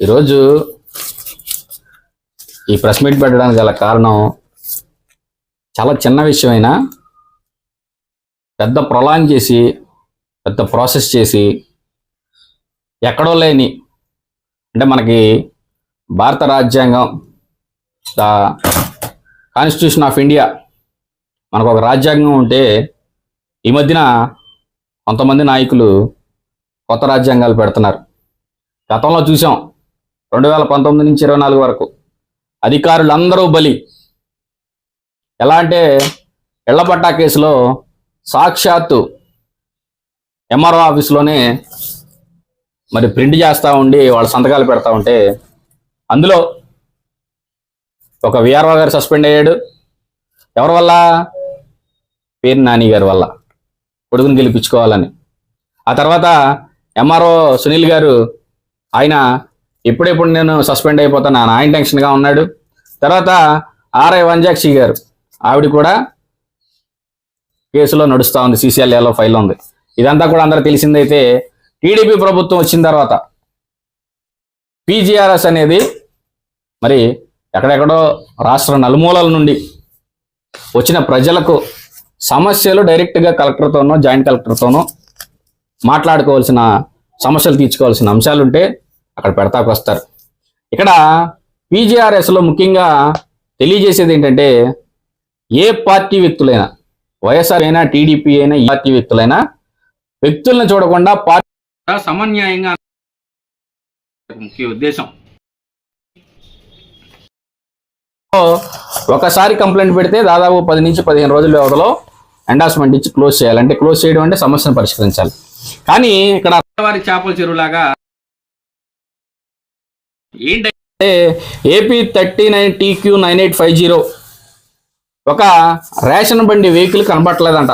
ఈరోజు ఈ press meet పెట్టడానికి గల కారణం చాలా చిన్న విషయమైనా పెద్ద ప్రొలాంగ్ చేసి పెద్ద ప్రాసెస్ చేసి ఎక్కడో లేని అంటే మనకి భారత రాజ్యాంగం ద కాన్స్టిట్యూషన్ ఆఫ్ ఇండియా మనకు ఒక రాజ్యాంగం ఉంటే ఈ మధ్యన కొంతమంది నాయకులు కొత్త రాజ్యాంగాలు పెడుతున్నారు. గతంలో చూసాం రెండు వేల పంతొమ్మిది నుంచి ఇరవై నాలుగు వరకు అధికారులందరూ బలి. ఎలా అంటే ఇళ్ళపట్టా కేసులో సాక్షాత్తు ఎంఆర్ఓ ఆఫీస్లోనే మరి ప్రింట్ చేస్తూ ఉండి వాళ్ళ సంతకాలు పెడతా ఉంటే అందులో ఒక విఆర్ఓ గారు సస్పెండ్ అయ్యాడు. ఎవరి వల్ల? పేరు నాని గారి వల్ల. కొడుకుని గెలిపించుకోవాలని. ఆ తర్వాత ఎంఆర్ఓ సునీల్ గారు ఆయన ఎప్పుడెప్పుడు నేను సస్పెండ్ అయిపోతాను. ఆయన టెన్షన్గా ఉన్నాడు. తర్వాత ఆర్ఐ వంజాక్షి గారు ఆవిడ కూడా కేసులో నడుస్తూ ఉంది. సీసీఎల్ఏలో ఫైల్ ఉంది. ఇదంతా కూడా అందరూ తెలిసిందైతే టీడీపీ ప్రభుత్వం వచ్చిన తర్వాత పీజీఆర్ఎస్ అనేది మరి ఎక్కడెక్కడో రాష్ట్ర నలుమూలల నుండి వచ్చిన ప్రజలకు సమస్యలు డైరెక్ట్గా కలెక్టర్తోనో జాయింట్ కలెక్టర్తోనో మాట్లాడుకోవాల్సిన సమస్యలు తీర్చుకోవాల్సిన అంశాలుంటే అక్కడ పెడతాకు వస్తారు ఇక్కడ పీజీఆర్ఎస్లో ముఖ్యంగా తెలియజేసేది ఏంటంటే ఏ పార్టీ వ్యక్తులైనా వైఎస్ఆర్ అయినా టీడీపీ అయినా ఏ పార్టీ వ్యక్తులైనా వ్యక్తులను చూడకుండా పార్టీ సమన్యాయంగా ముఖ్య ఉద్దేశం. ఒకసారి కంప్లైంట్ పెడితే దాదాపు పది నుంచి పదిహేను రోజుల వ్యవధిలో ఎండార్స్మెంట్ ఇచ్చి క్లోజ్ చేయాలి. అంటే క్లోజ్ చేయడం అంటే సమస్యను పరిష్కరించాలి. కానీ ఇక్కడ వారి చేపల చెరువులాగా ఏంటంటే AP thirty nine TQ nine eight five zero ఒక రేషన్ బండి వెహికల్ కనబడట్లేదంట.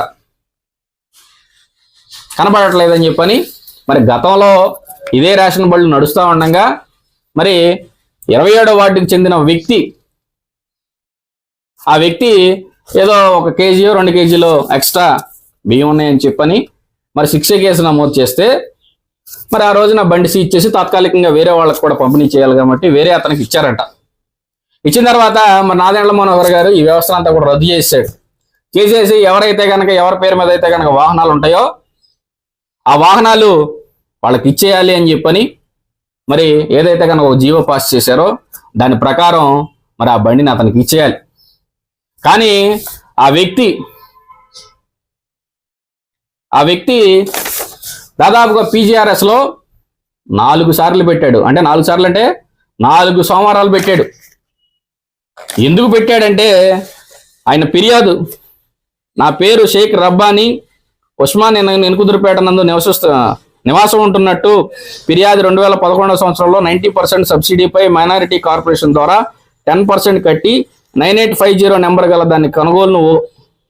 కనబడట్లేదని చెప్పని మరి గతంలో ఇదే రేషన్ బండ్లు నడుస్తూ ఉండగా మరి ఇరవై ఏడో వార్డుకి చెందిన వ్యక్తి ఆ వ్యక్తి ఏదో ఒక కేజీ రెండు కేజీలో ఎక్స్ట్రా బియ్యం ఉన్నాయని చెప్పని మరి శిక్ష కేసు నమోదు చేస్తే మరి ఆ రోజున బండి సీజ్ చేసి తాత్కాలికంగా వేరే వాళ్ళకి కూడా పంపిణీ చేయాలి కాబట్టి వేరే అతనికి ఇచ్చారంట. ఇచ్చిన తర్వాత మరి నాదేండ్ల మనోహర్ గారు ఈ వ్యవస్థ అంతా కూడా రద్దు చేసాడు చేసేసి ఎవరైతే కనుక ఎవరి పేరు మీద అయితే కనుక వాహనాలు ఉంటాయో ఆ వాహనాలు వాళ్ళకి ఇచ్చేయాలి అని చెప్పని మరి ఏదైతే కనుక ఒక జీవో పాస్ చేశారో దాని ప్రకారం మరి ఆ బండిని అతనికి ఇచ్చేయాలి. కానీ ఆ వ్యక్తి ఆ వ్యక్తి దాదాపుగా పీజీఆర్ఎస్లో నాలుగు సార్లు పెట్టాడు. అంటే నాలుగు సార్లు అంటే నాలుగు సోమవారాలు పెట్టాడు. ఎందుకు పెట్టాడంటే ఆయన ఫిర్యాదు. నా పేరు షేక్ రబ్బానీ ఉస్మాన్ ఎనుకుదురుపేట నందు నివసిస్తు నివాసం ఉంటున్నట్టు ఫిర్యాదు రెండు వేల పదకొండవ సంవత్సరంలో నైంటీ పర్సెంట్ సబ్సిడీపై మైనారిటీ కార్పొరేషన్ ద్వారా టెన్ పర్సెంట్ కట్టి nine eight five zero number గల దాన్ని కొనుగోలును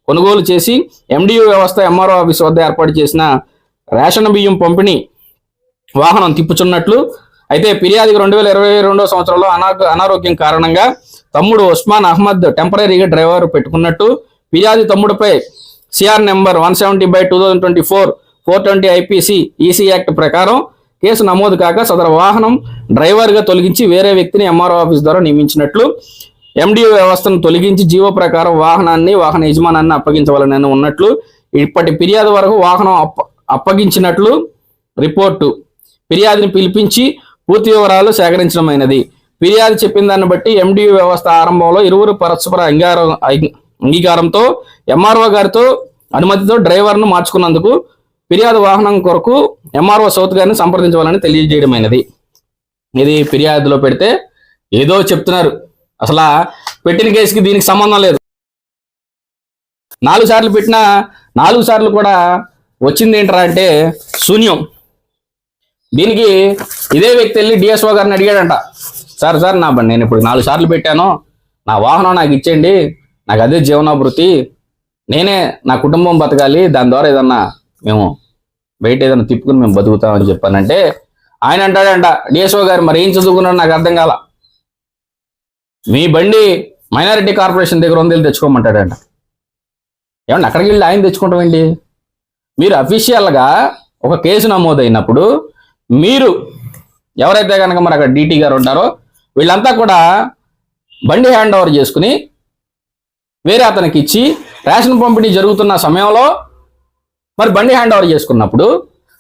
కొనుగోలు చేసి ఎండియు వ్యవస్థ ఎంఆర్ఓ ఆఫీస్ వద్ద ఏర్పాటు చేసిన రేషన్ బియ్యం పంపిణీ వాహనం తిప్పుచున్నట్లు అయితే ఫిర్యాదుకి రెండు వేల ఇరవై రెండో సంవత్సరంలో అనా అనారోగ్యం కారణంగా తమ్ముడు ఉస్మాన్ అహ్మద్ టెంపరీగా డ్రైవర్ పెట్టుకున్నట్టు ఫిర్యాదు తమ్ముడిపై CR number one seventy by two thousand twenty four four twenty IPC EC act ప్రకారం కేసు నమోదు కాక సదరు వాహనం డ్రైవర్గా తొలగించి వేరే వ్యక్తిని ఎంఆర్ఓ ఆఫీస్ ద్వారా నియమించినట్లు ఎండిఓ వ్యవస్థను తొలగించి జీవో ప్రకారం వాహనాన్ని వాహన యజమానాన్ని అప్పగించవాలని ఉన్నట్లు ఇప్పటి ఫిర్యాదు వరకు వాహనం అప్పగించినట్లు రిపోర్టు. ఫిర్యాదుని పిలిపించి పూర్తి వివరాలు సేకరించడమైనది. ఫిర్యాదు చెప్పిన దాన్ని బట్టి ఎండియు వ్యవస్థ ఆరంభంలో ఇరువురు పరస్పర అంగీకారం అంగీకారంతో ఎంఆర్ఓ గారితో అనుమతితో డ్రైవర్ను మార్చుకున్నందుకు ఫిర్యాదు వాహనం కొరకు ఎంఆర్ఓ సౌత్ గారిని సంప్రదించవాలని తెలియజేయడమైనది. ఇది ఫిర్యాదులో పెడితే ఏదో చెప్తున్నారు. అసలు పెట్టిన కేసుకి దీనికి సంబంధం లేదు. నాలుగు సార్లు పెట్టినా నాలుగు సార్లు కూడా వచ్చింది ఏంట్రా అంటే శూన్యం. దీనికి ఇదే వ్యక్తి వెళ్ళి డిఎస్ఓ గారిని అడిగాడంట సార్ సార్ నా బండి నేను ఇప్పుడు నాలుగు సార్లు పెట్టాను నా వాహనం నాకు ఇచ్చేయండి నాకు అదే జీవనాభృతి నేనే నా కుటుంబం బతకాలి దాని ద్వారా ఏదన్నా మేము బయట ఏదైనా తిప్పుకుని మేము బతుకుతామని చెప్పానంటే ఆయన అంటాడంట డిఎస్ఓ గారు మరి ఏం చదువుకున్నాడు నాకు అర్థం కాల. మీ బండి మైనారిటీ కార్పొరేషన్ దగ్గర ఉంది వెళ్ళి తెచ్చుకోమంటాడంట. ఏమన్నా అక్కడికి వెళ్ళి ఆయన తెచ్చుకుంటామండి మీరు అఫీషియల్గా ఒక కేసు నమోదైనప్పుడు మీరు ఎవరైతే కనుక మరి అక్కడ డీటీ గారు ఉంటారో వీళ్ళంతా కూడా బండి హ్యాండ్ ఓవర్ చేసుకుని వేరే అతనికి ఇచ్చి రేషన్ పంపిణీ జరుగుతున్న సమయంలో మరి బండి హ్యాండ్ ఓవర్ చేసుకున్నప్పుడు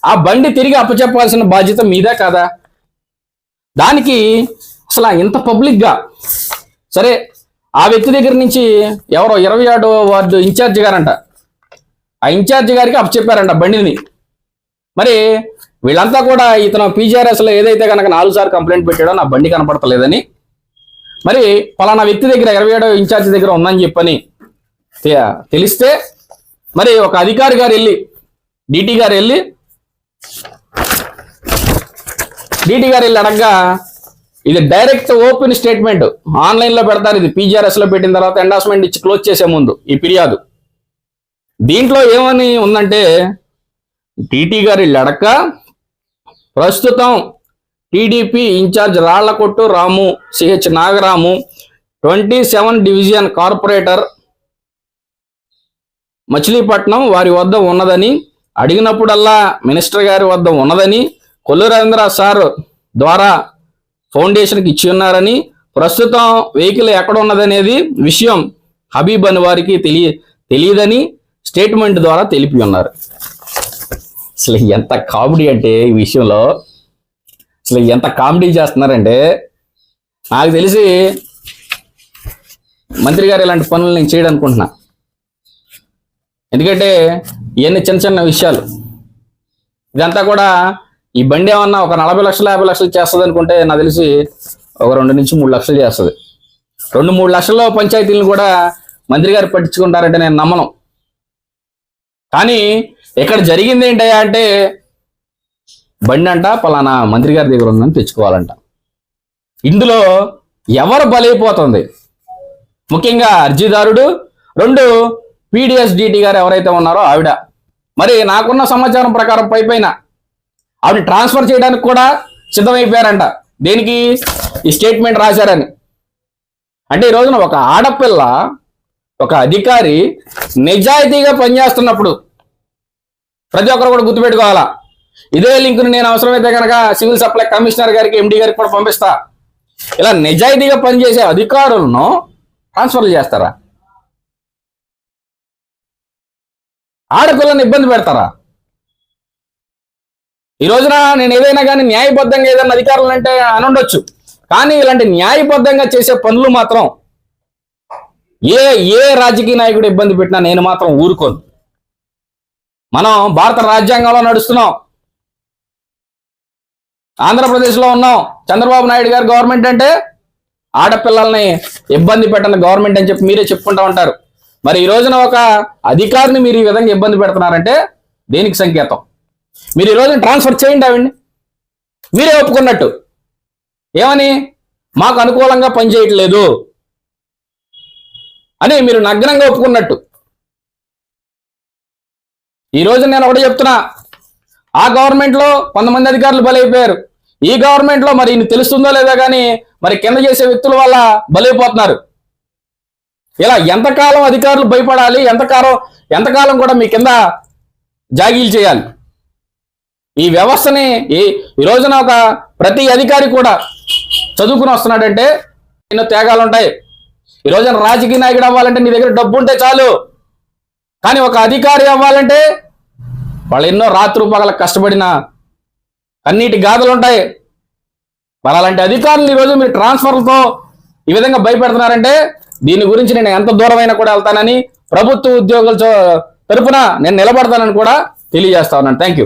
ఆ బండి తిరిగి అప్పచెప్పాల్సిన బాధ్యత మీదే కాదా? దానికి అసలు ఇంత పబ్లిక్గా సరే ఆ వ్యక్తి దగ్గర నుంచి ఎవరో ఇరవై ఏడో వార్డు ఇన్ఛార్జ్ గారంట ఆ ఇన్ఛార్జ్ గారికి అప్పచెప్పారంట బండిని. మరి వీళ్ళంతా కూడా ఇతను పీజీఆర్ఎస్లో ఏదైతే కనుక నాలుగు సార్లు కంప్లైంట్ పెట్టాడో నా బండి కనపడతలేదని. మరి పలానా వ్యక్తి దగ్గర ఇరవై ఏడో ఇన్ఛార్జ్ దగ్గర ఉందని చెప్పని తెలిస్తే మరి ఒక అధికారి గారు వెళ్ళి డిటి గారు వెళ్ళి డిటి గారు వెళ్ళి అడగగా ఇది డైరెక్ట్ ఓపెన్ స్టేట్మెంట్. ఆన్లైన్లో పెడతారు. ఇది పీజీఆర్ఎస్లో పెట్టిన తర్వాత ఎండాస్మెంట్ ఇచ్చి క్లోజ్ చేసే ముందు ఈ ఫిర్యాదు. దీంట్లో ఏమని ఉందంటే టీటీ గారి లడక ప్రస్తుతం TDP incharge రాళ్ళకొట్టు Ramu CH Nagaramu twenty seven division corporator Machilipatnam వారి వద్ద ఉన్నదని అడిగినప్పుడల్లా మినిస్టర్ గారి వద్ద ఉన్నదని కొల్లు రవీంద్ర సార్ ద్వారా ఫౌండేషన్కి ఇచ్చి ఉన్నారని ప్రస్తుతం వెహికల్ ఎక్కడ ఉన్నదనేది విషయం హబీబ్ అని వారికి తెలియ తెలియదని స్టేట్మెంట్ ద్వారా తెలిపి ఉన్నారు అసలు ఎంత కామెడీ అంటే ఈ విషయంలో. అసలు ఎంత కామెడీ చేస్తున్నారంటే నాకు తెలిసి మంత్రి గారు ఇలాంటి పనులు నేను చేయడనుకుంటున్నా. ఎందుకంటే ఇవన్నీ చిన్న చిన్న విషయాలు. ఇదంతా కూడా ఈ బండి ఏమన్నా ఒక నలభై లక్షలు యాభై లక్షలు చేస్తుంది అనుకుంటే నాకు తెలిసి ఒక రెండు నుంచి మూడు లక్షలు చేస్తుంది. రెండు మూడు లక్షల్లో పంచాయతీలను కూడా మంత్రి గారు పట్టించుకుంటారంటే నేను నమ్మను. కానీ ఇక్కడ జరిగింది ఏంటయ్యా అంటే బండి అంట పలానా మంత్రి గారి దగ్గర ఉందని తెచ్చుకోవాలంట. ఇందులో ఎవరు బలైపోతుంది? ముఖ్యంగా అర్జీదారుడు రెండు పీడిఎస్ డిటి గారు ఎవరైతే ఉన్నారో ఆవిడ. మరి నాకున్న సమాచారం ప్రకారం పై పైన ఆవిడ ట్రాన్స్ఫర్ చేయడానికి కూడా సిద్ధమైపోయారంట. దేనికి? ఈ స్టేట్మెంట్ రాశారని. అంటే ఈ రోజున ఒక ఆడపిల్ల ఒక అధికారి నిజాయితీగా పనిచేస్తున్నప్పుడు ప్రతి ఒక్కరు కూడా గుర్తుపెట్టుకోవాలా? ఇదే లింకుని నేను అవసరమైతే కనుక సివిల్ సప్లై కమిషనర్ గారికి ఎండి గారికి కూడా పంపిస్తా. ఇలా నిజాయితీగా పనిచేసే అధికారులను ట్రాన్స్ఫర్ చేస్తారా? ఆడపిల్లని ఇబ్బంది పెడతారా? ఈ రోజున నేను ఏదైనా కానీ న్యాయబద్ధంగా ఏదైనా అధికారులు అంటే అనుండొచ్చు. కానీ ఇలాంటి న్యాయబద్ధంగా చేసే పనులు మాత్రం ఏ ఏ రాజకీయ నాయకుడు ఇబ్బంది పెట్టినా నేను మాత్రం ఊరుకోను. మనం భారత రాజ్యాంగంలో నడుస్తున్నాం. ఆంధ్రప్రదేశ్లో ఉన్నాం. చంద్రబాబు నాయుడు గారు గవర్నమెంట్ అంటే ఆడపిల్లల్ని ఇబ్బంది పెట్టని గవర్నమెంట్ అని చెప్పి మీరే చెప్పుకుంటా ఉంటారు. మరి ఈ రోజున ఒక అధికారిని మీరు ఈ విధంగా ఇబ్బంది పెడుతున్నారంటే దేనికి సంకేతం? మీరు ఈ రోజున ట్రాన్స్ఫర్ చేయండి ఆవిడ్ని. మీరే ఒప్పుకున్నట్టు. ఏమని? మాకు అనుకూలంగా పనిచేయట్లేదు అని మీరు నగ్నంగా ఒప్పుకున్నట్టు. ఈరోజు నేను ఒకటి చెప్తున్నా. ఆ గవర్నమెంట్లో కొంతమంది అధికారులు బలైపోయారు. ఈ గవర్నమెంట్లో మరి ఇన్ని తెలుస్తుందో లేదో కానీ మరి కింద చేసే వ్యక్తుల వల్ల బలైపోతున్నారు. ఇలా ఎంతకాలం అధికారులు భయపడాలి ఎంతకాలం ఎంతకాలం కూడా మీ కింద జాగీలు చేయాలి. ఈ వ్యవస్థని ఈ ఈ రోజున ఒక ప్రతి అధికారి కూడా చదువుకుని వస్తున్నాడంటే ఎన్నో త్యాగాలు ఉంటాయి ఈ రోజున రాజకీయ నాయకుడు అవ్వాలంటే నీ దగ్గర డబ్బు ఉంటే చాలు. కానీ ఒక అధికారి అవ్వాలంటే వాళ్ళు ఎన్నో రాత్రి పగల కష్టపడిన అన్నిటి గాథలు ఉంటాయి. మరి అలాంటి అధికారులు ఈరోజు మీరు ట్రాన్స్ఫర్లతో ఈ విధంగా భయపెడుతున్నారంటే దీని గురించి నేను ఎంత దూరమైనా కూడా వెళ్తానని ప్రభుత్వ ఉద్యోగుల తరఫున నేను నిలబడతానని కూడా తెలియజేస్తా ఉన్నాను. Thank you